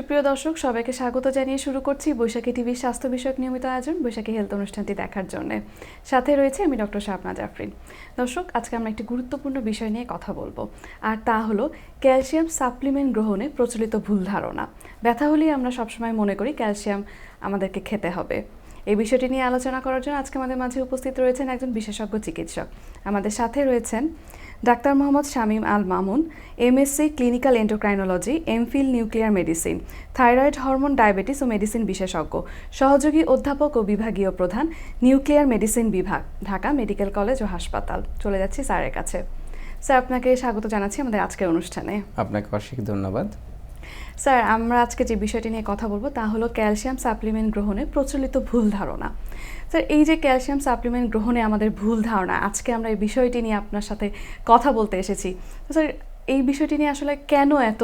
সুপ্রিয় দর্শক, সবাইকে স্বাগত জানিয়ে শুরু করছি বৈশাখী টিভির স্বাস্থ্য বিষয়ক নিয়মিত আয়োজন, বৈশাখী হেলথ অনুষ্ঠানটি দেখার জন্য। সাথে রয়েছে আমি ডক্টর শাবনা জাফরিন। দর্শক, আজকে আমরা একটি গুরুত্বপূর্ণ বিষয় নিয়ে কথা বলব, আর তা হলো ক্যালসিয়াম সাপ্লিমেন্ট গ্রহণে প্রচলিত ভুল ধারণা। ব্যথা হলেই আমরা সবসময় মনে করি ক্যালসিয়াম আমাদেরকে খেতে হবে। এই বিষয়টি নিয়ে আলোচনা করার জন্য আজকে আমাদের মাঝে উপস্থিত রয়েছেন একজন বিশেষজ্ঞ চিকিৎসক। আমাদের সাথে রয়েছেন doctor Mohammad Shamim Al Mamun MSc clinical endocrinology MPhil nuclear medicine thyroid hormone diabetes ও মেডিসিন বিশেষজ্ঞ সহযোগী অধ্যাপক ও বিভাগীয় প্রধান নিউক্লিয়ার মেডিসিন বিভাগ ঢাকা মেডিকেল কলেজ ও হাসপাতাল। চলে যাচ্ছি স্যারের কাছে। স্যার আপনাকে স্বাগত জানাচ্ছি আমাদের আজকের অনুষ্ঠানে। আপনাকে অশেষ ধন্যবাদ। স্যার আমরা আজকে যে বিষয়টি নিয়ে কথা বলব তা হলো ক্যালসিয়াম সাপ্লিমেন্ট গ্রহণে প্রচলিত ভুল ধারণা। স্যার এই যে ক্যালসিয়াম সাপ্লিমেন্ট গ্রহণে আমাদের ভুল ধারণা, আজকে আমরা এই বিষয়টি নিয়ে আপনার সাথে কথা বলতে এসেছি। স্যার এই বিষয়টি নিয়ে আসলে কেন এত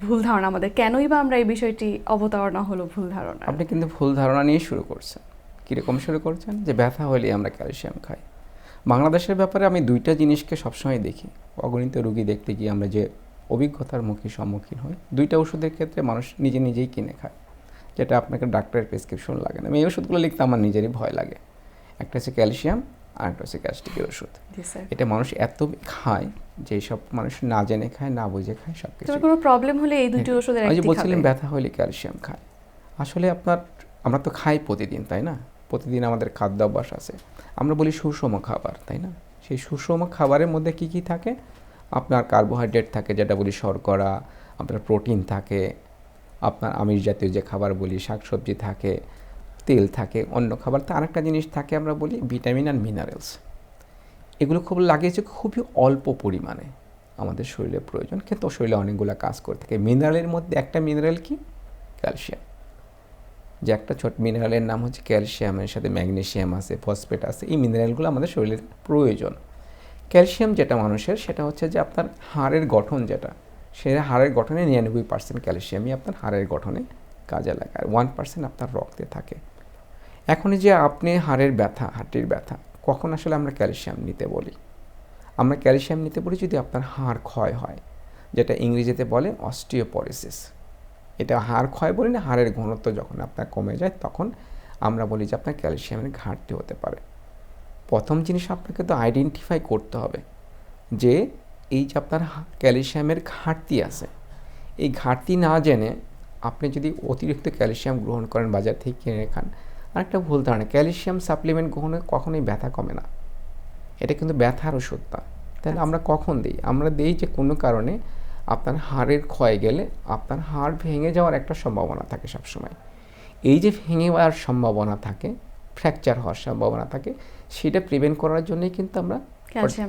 ভুল ধারণা আমাদের? কেনই বা আমরা এই বিষয়টি অবতারণা হলো ভুল ধারণা আপনি কিন্তু ভুল ধারণা নিয়ে শুরু করছেন। কীরকম শুরু করছেন? যে ব্যথা হলে আমরা ক্যালসিয়াম খাই। বাংলাদেশের ব্যাপারে আমি দুইটা জিনিসকে সবসময় দেখি। অগণিত রুগী দেখতে গিয়ে আমরা যে অভিজ্ঞতার মুখে সম্মুখীন হই, দুইটা ওষুধের ক্ষেত্রে মানুষ নিজে নিজেই কিনে খায়। যেটা আপনাকে ডাক্তারের প্রেসক্রিপশন লাগে না। আমি এই ওষুধগুলো লিখতে আমার নিজেরই ভয় লাগে। একটা হচ্ছে ক্যালসিয়াম আর একটা হচ্ছে গ্যাস্ট্রিকের ওষুধ। এটা মানুষ এত খায় যে সব মানুষ না জেনে খায় না বুঝে খায় সব কিছু কোনো প্রবলেম হলে এই দুটি ওষুধের আমি যে বলছিলাম ব্যথা হলে ক্যালসিয়াম খায়। আসলে আপনার আমরা তো খাই প্রতিদিন তাই না? প্রতিদিন আমাদের খাদ্য অভ্যাস আছে। আমরা বলি সুষম খাবার তাই না? সেই সুষম খাবারের মধ্যে কি কি থাকে? আপনার কার্বোহাইড্রেট থাকে যেটা বলি শর্করা আপনার প্রোটিন থাকে আপনার আমিষ জাতীয় যে খাবার বলি, শাকসবজি থাকে, তেল থাকে, অন্য খাবার তো আরেকটা জিনিস থাকে আমরা বলি ভিটামিন অ্যান্ড মিনারেলস। এগুলো খুব লাগিয়েছে খুবই অল্প পরিমাণে আমাদের শরীরে প্রয়োজন, কিন্তু শরীরে অনেকগুলো কাজ করে থাকে। মিনারেলের মধ্যে একটা মিনারেল কি? ক্যালসিয়াম। যে একটা ছোট মিনারেলের নাম হচ্ছে ক্যালসিয়ামের সাথে ম্যাগনেসিয়াম আছে, ফসফেট আছে, এই মিনারেলগুলো আমাদের শরীরের প্রয়োজন। ক্যালসিয়াম যেটা মানুষের, সেটা হচ্ছে যে আপনার হাড়ের গঠন যেটা সে হাড়ের গঠনে নিরানব্বই পার্সেন্ট ক্যালসিয়ামই আপনার হাড়ের গঠনে কাজে লাগে আর ওয়ান পার্সেন্ট আপনার রক্তে থাকে। এখন যে আপনি হাড়ের ব্যথা হাড়টির ব্যথা, কখন আসলে আমরা ক্যালসিয়াম নিতে বলি? আমরা ক্যালসিয়াম নিতে বলি যদি আপনার হাড় ক্ষয় হয়, যেটা ইংরেজিতে বলে অস্টিওপরিসিস এটা হাড় ক্ষয় বলি না, হাড়ের ঘনত্ব যখন আপনার কমে যায়, তখন আমরা বলি যে আপনার ক্যালসিয়ামের ঘাটতি হতে পারে। প্রথম জিনিস আপনাকে তো আইডেন্টিফাই করতে হবে যে এই যে আপনার ক্যালসিয়ামের ঘাটতি আছে এই ঘাটতি না জেনে আপনি যদি অতিরিক্ত ক্যালসিয়াম গ্রহণ করেন বাজার থেকে কিনে খান। আরেকটা ভুল ধারণা ক্যালসিয়াম সাপ্লিমেন্ট গ্রহণে কখনোই ব্যথা কমে না। এটা কিন্তু ব্যথার ওষুধ না তাহলে আমরা কখন দিই? আমরা দিই যে কোনো কারণে আপনার হাড়ের ক্ষয় গেলে আপনার হাড় ভেঙে যাওয়ার একটা সম্ভাবনা থাকে সবসময়। এই যে ভেঙে যাওয়ার সম্ভাবনা থাকে ফ্র্যাকচার হওয়ার সম্ভাবনা থাকে সেটা প্রিভেন্ট করার জন্যই কিন্তু আমরা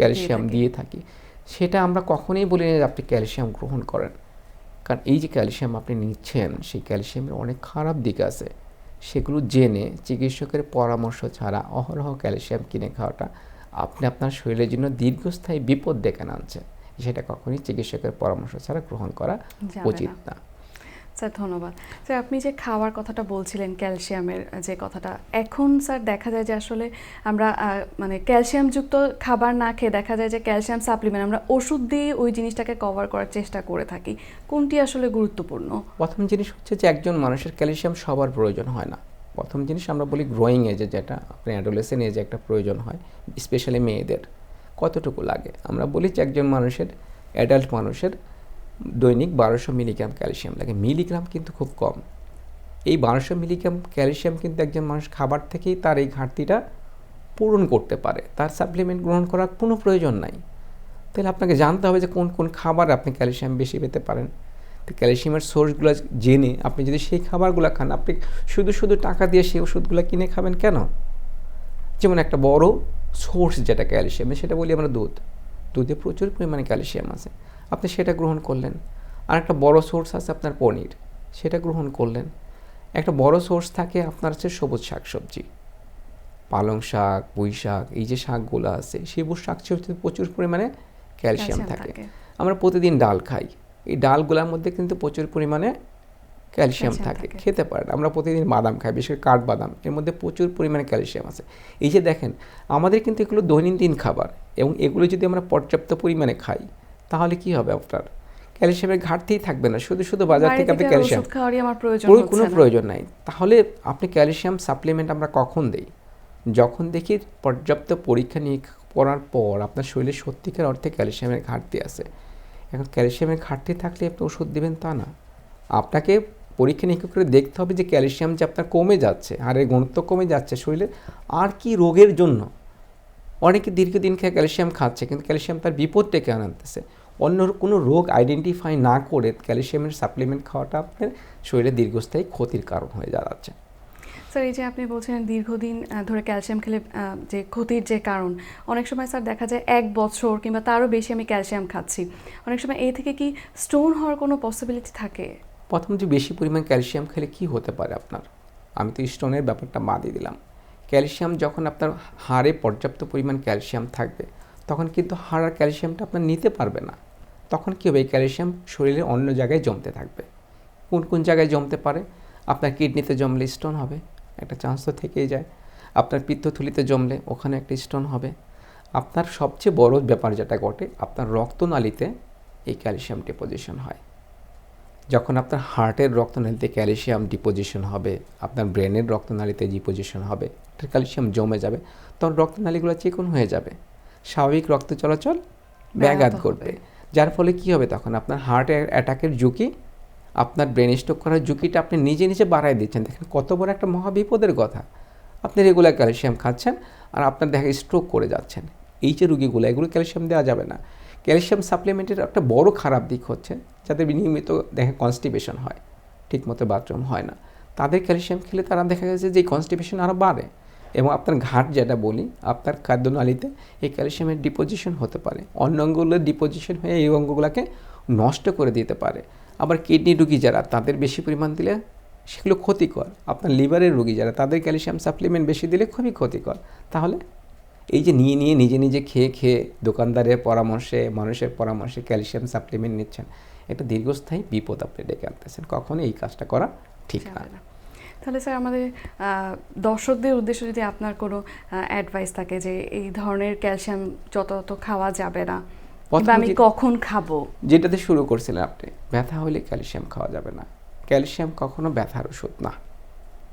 ক্যালসিয়াম দিয়ে থাকি। সেটা আমরা কখনোই বলি না যে আপনি ক্যালসিয়াম গ্রহণ করেন। কারণ এই যে ক্যালসিয়াম আপনি নিচ্ছেন সেই ক্যালসিয়ামের অনেক খারাপ দিক আছে। সেগুলো জেনে চিকিৎসকের পরামর্শ ছাড়া অহরহ ক্যালসিয়াম কিনে খাওয়াটা আপনি আপনার শরীরের জন্য দীর্ঘস্থায়ী বিপদ ডেকে আনছেন সেটা কখনই চিকিৎসকের পরামর্শ ছাড়া গ্রহণ করা উচিত না। স্যার ধন্যবাদ। স্যার, আপনি যে খাওয়ার কথাটা বলছিলেন ক্যালসিয়ামের যে কথাটা, এখন স্যার দেখা যায় যে আসলে আমরা মানে ক্যালসিয়ামযুক্ত খাবার না খেয়ে দেখা যায় যে ক্যালসিয়াম সাপ্লিমেন্ট আমরা ওষুধ দিয়ে ওই জিনিসটাকে কভার করার চেষ্টা করে থাকি। কোনটি আসলে গুরুত্বপূর্ণ? প্রথম জিনিস হচ্ছে যে একজন মানুষের ক্যালসিয়াম সবার প্রয়োজন হয় না। প্রথম জিনিস আমরা বলি গ্রোয়িং এজে যেটা অ্যাডোলেসেন এজে একটা প্রয়োজন হয় স্পেশালি মেয়েদের। কতটুকু লাগে? আমরা বলি যে একজন মানুষের অ্যাডাল্ট মানুষের দৈনিক বারোশো মিলিগ্রাম ক্যালসিয়াম লাগে। মিলিগ্রাম কিন্তু খুব কম। এই বারোশো মিলিগ্রাম ক্যালসিয়াম কিন্তু একজন মানুষ খাবার থেকেই তার এই ঘাটতিটা পূরণ করতে পারে। তার সাপ্লিমেন্ট গ্রহণ করার কোনো প্রয়োজন নাই। তাহলে আপনাকে জানতে হবে যে কোন কোন খাবার আপনি ক্যালসিয়াম বেশি পেতে পারেন। তো ক্যালসিয়ামের সোর্সগুলো জেনে আপনি যদি সেই খাবারগুলো খান, আপনি শুধু শুধু টাকা দিয়ে সেই ওষুধগুলো কিনে খাবেন কেন? যেমন একটা বড় সোর্স যেটা ক্যালসিয়ামের, সেটা বলি আমরা দুধ। দুধে প্রচুর পরিমাণে ক্যালসিয়াম আছে। আপনি সেটা গ্রহণ করলেন। আর একটা বড় সোর্স আছে আপনার পনির সেটা গ্রহণ করলেন। একটা বড় সোর্স থাকে আপনার হচ্ছে সবুজ শাকসবজি। পালং শাক পুঁই শাক এই যে শাকগুলো আছে সেই শাক সবজিতে প্রচুর পরিমাণে ক্যালসিয়াম থাকে। আমরা প্রতিদিন ডাল খাই। এই ডালগুলোর মধ্যে কিন্তু প্রচুর পরিমাণে ক্যালসিয়াম থাকে। খেতে পারেন। আমরা প্রতিদিন বাদাম খাই বিশেষ করে কাঠবাদাম এর মধ্যে প্রচুর পরিমাণে ক্যালসিয়াম আছে। এই যে দেখেন আমাদের কিন্তু এগুলো দৈনন্দিন খাবার এবং এগুলো যদি আমরা পর্যাপ্ত পরিমাণে খাই তাহলে কি হবে আপনার? ক্যালসিয়ামের ঘাটতিই থাকবে না। শুধু শুধু বাজার থেকে আপনি ক্যালসিয়াম কোনো প্রয়োজন নাই। তাহলে আপনি ক্যালসিয়াম সাপ্লিমেন্ট আমরা কখন দেই? যখন দেখি পর্যাপ্ত পরীক্ষা নিরীক্ষা করার পর আপনার শরীরে সত্যিকার অর্থে ক্যালসিয়ামের ঘাটতি আছে। এখন ক্যালসিয়ামের ঘাটতি থাকলে আপনি ওষুধ দেবেন তা না। আপনাকে পরীক্ষা নিরীক্ষা করে দেখতে হবে যে ক্যালসিয়াম যে আপনার কমে যাচ্ছে, হাড়ের ঘনত্ব কমে যাচ্ছে শরীরে, আর কি রোগের জন্য? অনেকে দীর্ঘদিন খেয়ে ক্যালসিয়াম খাচ্ছে, কিন্তু ক্যালসিয়াম তার বিপদ ডেকে আনতেছে। অন্য কোনো রোগ আইডেন্টিফাই না করে ক্যালসিয়ামের সাপ্লিমেন্ট খাওয়াটা আপনার শরীরে দীর্ঘস্থায়ী ক্ষতির কারণ হয়ে দাঁড়াচ্ছে। স্যার এই যে আপনি বলছেন দীর্ঘদিন ধরে ক্যালসিয়াম খেলে যে ক্ষতির যে কারণ, অনেক সময় স্যার দেখা যায় এক বছর কিংবা তারও বেশি আমি ক্যালসিয়াম খাচ্ছি। অনেক সময় এই থেকে কি স্টোন হওয়ার কোনো পসিবিলিটি থাকে? প্রথম যে বেশি পরিমাণ ক্যালসিয়াম খেলে কি হতে পারে আপনার? আমি তো স্টোনের ব্যাপারটা বাদই দিলাম। ক্যালসিয়াম যখন আপনার হাড়ে পর্যাপ্ত পরিমাণ ক্যালসিয়াম থাকবে, তখন কিন্তু হাড় আর ক্যালসিয়ামটা আপনার নিতে পারবে না। তখন কী হবে? এই ক্যালসিয়াম শরীরের অন্য জায়গায় জমতে থাকবে। কোন কোন জায়গায় জমতে পারে? আপনার কিডনিতে জমলে স্টোন হবে, একটা চান্স তো থেকেই যায়। আপনার পিত্তথলিতে জমলে, ওখানে একটা স্টোন হবে। আপনার সবচেয়ে বড় ব্যাপার যেটা ঘটে, আপনার রক্তনালীতে এই ক্যালসিয়াম ডিপোজিশন হয়। যখন আপনার হার্টের রক্তনালীতে ক্যালসিয়াম ডিপোজিশন হবে আপনার ব্রেনের রক্তনালীতে ডিপোজিশন হবে ক্যালসিয়াম জমে যাবে তখন রক্তনালীগুলো চিকন হয়ে যাবে। স্বাভাবিক রক্ত চলাচল ব্যাঘাত করবে যার ফলে কি হবে তখন? আপনার হার্ট অ্যাটাকের ঝুঁকি আপনার ব্রেন স্ট্রোক করার ঝুঁকিটা আপনি নিজে নিজে বাড়ায় দিচ্ছেন। দেখেন কত বড় একটা মহাবিপদের কথা। আপনি রেগুলার ক্যালসিয়াম খাচ্ছেন আর আপনার দেখা স্ট্রোক করে যাচ্ছেন। এই যে রুগীগুলো এগুলো ক্যালসিয়াম দেওয়া যাবে না। ক্যালসিয়াম সাপ্লিমেন্টের একটা বড় খারাপ দিক হচ্ছে যাদের নিয়মিত দেখে কনস্টিপেশন হয়, ঠিকমতো বাথরুম হয় না। তাদের ক্যালসিয়াম খেলে তারা দেখা গেছে যে কনস্টিপেশন আরও বাড়ে এবং আপনার ঘাট যেটা বলি, আপনার খাদ্যনালীতে এই ক্যালসিয়ামের ডিপোজিশন হতে পারে। অন্য অঙ্গগুলোর ডিপোজিশন হয়ে এই অঙ্গগুলোকে নষ্ট করে দিতে পারে। আবার কিডনি রুগী যারা, তাদের বেশি পরিমাণ দিলে সেগুলো ক্ষতিকর। আপনার লিভারের রুগী যারা, তাদের ক্যালসিয়াম সাপ্লিমেন্ট বেশি দিলে খুবই ক্ষতিকর। তাহলে এই যে নিয়ে নিয়ে নিজে নিজে খেয়ে খেয়ে দোকানদারের পরামর্শে মানুষের পরামর্শে ক্যালসিয়াম সাপ্লিমেন্ট নিচ্ছেন একটা দীর্ঘস্থায়ী বিপদ আপনি ডেকে আনতেছেন। কখনো এই কাজটা করা ঠিক না। না। তাহলে স্যার আমাদের দর্শকদের উদ্দেশ্যে যদি আপনার কোনো অ্যাডভাইস থাকে যে এই ধরনের ক্যালসিয়াম যত তত খাওয়া যাবে না আমি কখন খাব? যেটাতে শুরু করছিলেন আপনি ব্যথা হলে ক্যালসিয়াম খাওয়া যাবে না। ক্যালসিয়াম কখনো ব্যথার ওষুধ না।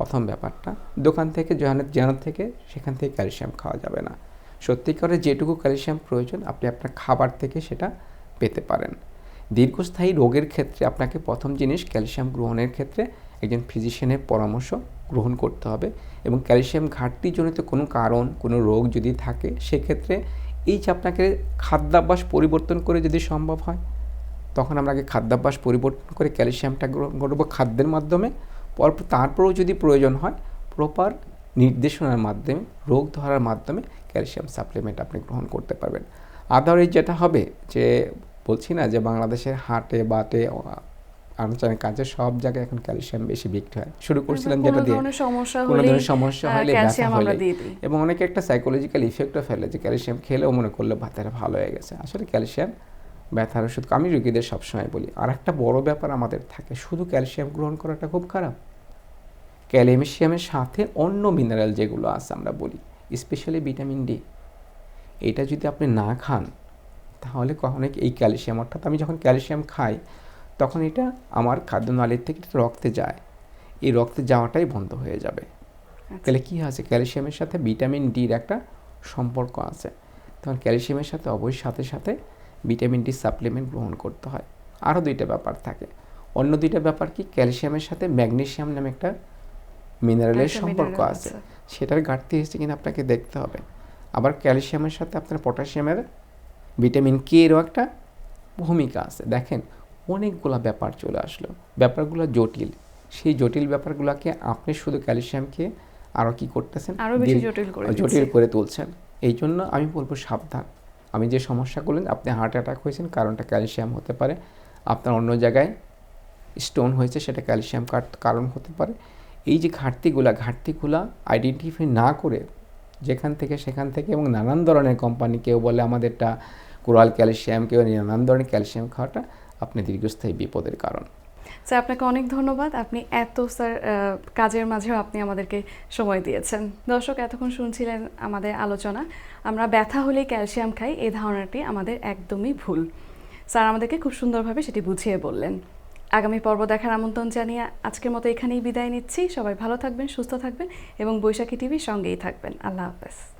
প্রথম ব্যাপারটা, দোকান থেকে জানার জানার থেকে সেখান থেকে ক্যালসিয়াম খাওয়া যাবে না। সত্যিকারের যেটুকু ক্যালসিয়াম প্রয়োজন, আপনি আপনার খাবার থেকে সেটা পেতে পারেন। দীর্ঘস্থায়ী রোগের ক্ষেত্রে আপনাকে প্রথম জিনিস ক্যালসিয়াম গ্রহণের ক্ষেত্রে একজন ফিজিশিয়ানের পরামর্শ গ্রহণ করতে হবে এবং ক্যালসিয়াম ঘাটতিজনিত কোনো কারণ, কোনো রোগ যদি থাকে, সেক্ষেত্রে এই যে আপনাকে খাদ্যাভ্যাস পরিবর্তন করে যদি সম্ভব হয়, তখন আমরা আগে খাদ্যাভ্যাস পরিবর্তন করে ক্যালসিয়ামটা গ্রহণ করব খাদ্যের মাধ্যমে। তারপরেও যদি প্রয়োজন হয় প্রপার নির্দেশনার মাধ্যমে রোগ ধরার মাধ্যমে ক্যালসিয়াম সাপ্লিমেন্ট আপনি গ্রহণ করতে পারবেন। আদারওয়াইজ যেটা হবে যে বলছি না যে বাংলাদেশের হাটে বাটে আনুষ্ঠানিক কাজে সব জায়গায় এখন ক্যালসিয়াম বেশি বিক্রি হয়। শুরু করছিলাম যেটা দিয়ে সমস্যা কোনো ধরনের সমস্যা হলে ব্যথা ক্যালসিয়াম আমরা হলে এবং অনেকে একটা সাইকোলজিক্যাল ইফেক্টও ফেলে যে ক্যালসিয়াম খেলেও মনে করলে ভাতেরা ভালো হয়ে গেছে। আসলে ক্যালসিয়াম ব্যথার ওষুধ আমি রোগীদের সবসময় বলি আর একটা বড় ব্যাপার আমাদের থাকে শুধু ক্যালসিয়াম গ্রহণ করাটা খুব খারাপ। ক্যালসিয়ামের সাথে অন্য মিনারেল যেগুলো আছে আমরা বলি স্পেশালি ভিটামিন ডি এটা যদি আপনি না খান তাহলে কখনো এই ক্যালসিয়াম অর্থাৎ আমি যখন ক্যালসিয়াম খাই তখন এটা আমার খাদ্যনালীর থেকে রক্তে যায়। এই রক্তে যাওয়াটাই বন্ধ হয়ে যাবে। আচ্ছা। তাহলে কী আছে ক্যালসিয়ামের সাথে ভিটামিন ডির একটা সম্পর্ক আছে। তখন ক্যালসিয়ামের সাথে অবশ্যই সাথে সাথে ভিটামিন ডি সাপ্লিমেন্ট গ্রহণ করতে হয়। আরও দুইটা ব্যাপার থাকে। অন্য দুইটা ব্যাপার কি? ক্যালসিয়ামের সাথে ম্যাগনেশিয়াম নামে একটা মিনারেলের সম্পর্ক আছে। সেটার ঘাটতি হচ্ছে কিনা আপনাকে দেখতে হবে। আবার ক্যালসিয়ামের সাথে আপনার পটাশিয়ামের ভিটামিন কে এরও একটা ভূমিকা আছে। দেখেন অনেকগুলা ব্যাপার চলে আসলো। ব্যাপারগুলো জটিল। সেই জটিল ব্যাপারগুলোকে আপনি শুধু ক্যালসিয়াম খেয়ে আরও কি করতেছেন? আরও বেশি জটিল করে জটিল করে তুলছেন। এই জন্য আমি বলব সাবধান। আমি যে সমস্যা করলেন আপনি হার্ট অ্যাটাক হয়েছেন কারণটা ক্যালসিয়াম হতে পারে। আপনার অন্য জায়গায় স্টোন হয়েছে সেটা ক্যালসিয়াম কাট কারণ হতে পারে। এই যে ঘাটতিগুলা ঘাটতিগুলা আইডেন্টিফাই না করে যেখান থেকে সেখান থেকে এবং নানান ধরনের কোম্পানি কেউ বলে আমাদেরটা কোরাল ক্যালসিয়াম, কেউ নানান ধরনের ক্যালসিয়াম খাওয়াটা আপনি দীর্ঘস্থায়ী বিপদের কারণ। স্যার, আপনাকে অনেক ধন্যবাদ। আপনি এত স্যার কাজের মাঝেও আপনি আমাদেরকে সময় দিয়েছেন। দর্শক, এতক্ষণ শুনছিলেন আমাদের আলোচনা। আমরা ব্যথা হলেই ক্যালসিয়াম খাই এই ধারণাটি আমাদের একদমই ভুল। স্যার আমাদেরকে খুব সুন্দরভাবে সেটি বুঝিয়ে বললেন। আগামী পর্ব দেখার আমন্ত্রণ জানিয়ে আজকের মতো এখানেই বিদায় নিচ্ছি। সবাই ভালো থাকবেন, সুস্থ থাকবেন এবং বৈশাখী টিভির সঙ্গেই থাকবেন। আল্লাহ হাফেজ।